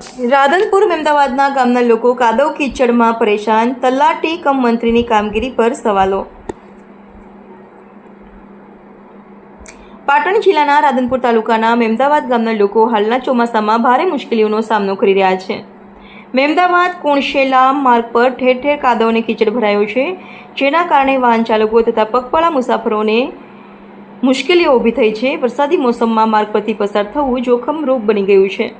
રાધનપુર અમદાવાદના ગામના લોકો કાદવ કીચડમાં પરેશાન, તલાટી કમ મંત્રીની કામગીરી પર સવાલો. પાટણ જિલ્લાના રાધનપુર તાલુકાના મેમદાવાદ ગામના લોકો હાલના ચોમાસામાં ભારે મુશ્કેલીઓનો સામનો કરી રહ્યા છે. મેમદાવાદ, કુણશેલા, માર્ગ પર ઠેર ઠેર કાદવ અને કીચડ ભરાયો છે, જેના કારણે વાહન ચાલકો તથા પગપાળા મુસાફરોને મુશ્કેલીઓ ઊભી થઈ છે. વરસાદી મોસમમાં માર્ગ પરથી પસાર થવું જોખમરૂપ બની ગયું છે.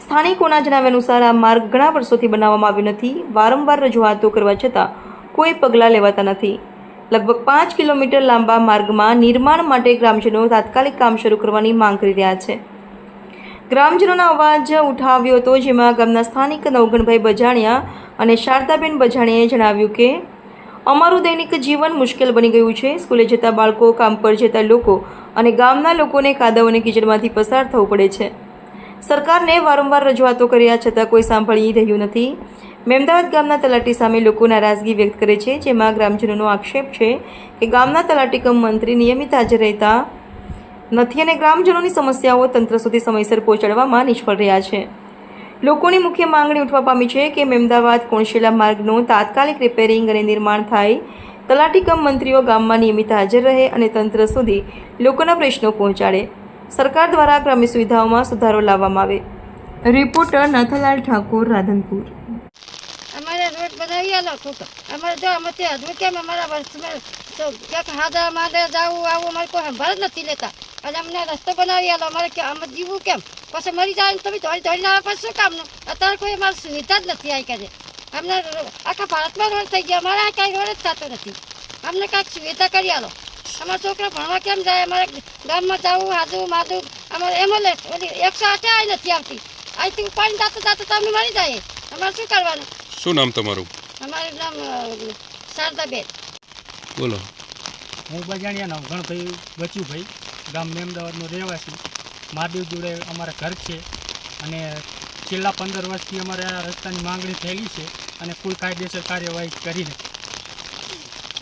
સ્થાનિકોના જણાવ્યા અનુસાર આ માર્ગ ઘણા વર્ષોથી બનાવવામાં આવ્યો નથી, વારંવાર રજૂઆતો કરવા છતાં કોઈ પગલાં લેવાતા નથી. લગભગ પાંચ કિલોમીટર લાંબા માર્ગમાં નિર્માણ માટે ગ્રામજનો તાત્કાલિક કામ શરૂ કરવાની માંગ કરી રહ્યા છે. ગ્રામજનોના અવાજ ઉઠાવ્યો હતો, જેમાં ગામના સ્થાનિક નવગણભાઈ બજાણિયા અને શારદાબેન બજાણિયાએ જણાવ્યું કે, અમારું દૈનિક જીવન મુશ્કેલ બની ગયું છે. સ્કૂલે જતા બાળકો, કામ પર જતા લોકો અને ગામના લોકોને કાદવ અને કિચડમાંથી પસાર થવું પડે છે. સરકારને વારંવાર રજૂઆતો કર્યા છતાં કોઈ સાંભળી રહ્યું નથી. મેમદાવાદ ગામના તલાટી સામે લોકો નારાજગી વ્યક્ત કરે છે, જેમાં ગ્રામજનોનો આક્ષેપ છે કે ગામના તલાટી કમ મંત્રી નિયમિત હાજર રહેતા નથી અને ગ્રામજનોની સમસ્યાઓ તંત્ર સુધી સમયસર પહોંચાડવામાં નિષ્ફળ રહ્યા છે. લોકોની મુખ્ય માંગણી ઉઠવા પામી છે કે મેમદાવાદ કોણશેલા માર્ગનું તાત્કાલિક રિપેરિંગ અને નિર્માણ થાય. તલાટી કમ મંત્રીઓ ગામમાં નિયમિત હાજર રહે અને તંત્ર સુધી લોકોના પ્રશ્નો પહોંચાડે. સરકાર દ્વારા ગ્રામ્ય સુવિધાઓમાં સુધારો લાવવામાં આવે. રિપોર્ટર નાથાલાલ ઠાકોર, રાધનપુર. અમારે રોડ બનાવી આલો ખોટો અમારે જો અમે હજુ કેમ અમારા વર્ષમાં ક્યાંક હાદા માદે જાવું, આવું અમારે કોઈ સંભાળ નથી લેતા. અને અમને રસ્તો બનાવી આલો અમારે કે અમે કેમ? પછી મરી જાય તમે પછી શું કામનું? અત્યારે કોઈ અમારી સુવિધા જ નથી આવી કરે અમને આખા ભારતમાં રોડ થઈ ગયા. અમારે આ કાંઈ રોડ જ થતો નથી. અમને કાંઈક સુવિધા કરી આલો. અમારા છોકરા ભણવા કેમ જાય? અમારે ગામમાં જવું હાજુ માધું અમારે એમ્બ્યુલન્સ ઓલી એકસો આઠે આવી નથી આવતી. અહીંથી પાણી જાતું જાતો તમને મળી જાય. અમારે શું કરવાનું? શું નામ તમારું? અમારું નામ શારદાબેન. બોલો. હું બજાણિયાનો ગણભાઈ બચુભાઈ ગામ મેમદાવાદનો રહેવાસી. મહાદેવ જોડે અમારા ઘર છે. અને છેલ્લા પંદર વર્ષથી અમારે આ રસ્તાની માંગણી થયેલી છે અને કોઈ કાયદેસર કાર્યવાહી કરી નથી.